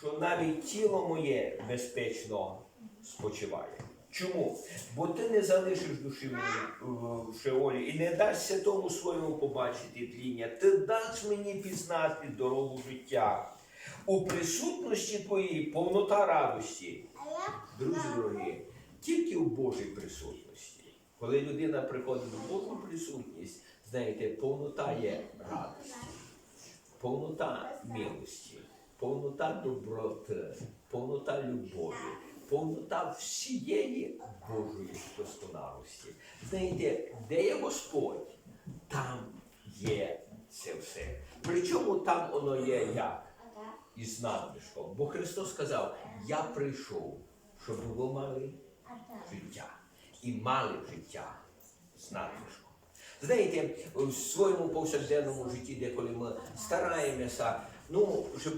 що навіть тіло моє безпечно спочиває. Чому? Бо ти не залишиш душі мені в Шеолі і не даш святому своєму побачити тління. Ти даш мені пізнати дорогу життя. У присутності твоїй повнота радості. Друзі дорогі, тільки в Божій присутності. Коли людина приходить в Божу присутність, знаєте, повнота є радості, повнота милості, повнота доброти, повнота любові, повнота всієї Божої досконалості. Знаєте, де є Господь, там є це все. Причому там воно є як? Із надлишком. Бо Христос сказав, я прийшов, щоб ви мали життя. І мали життя з надлишком. Знаєте, в своєму повсякденному житті, де коли ми стараємося, ну, щоб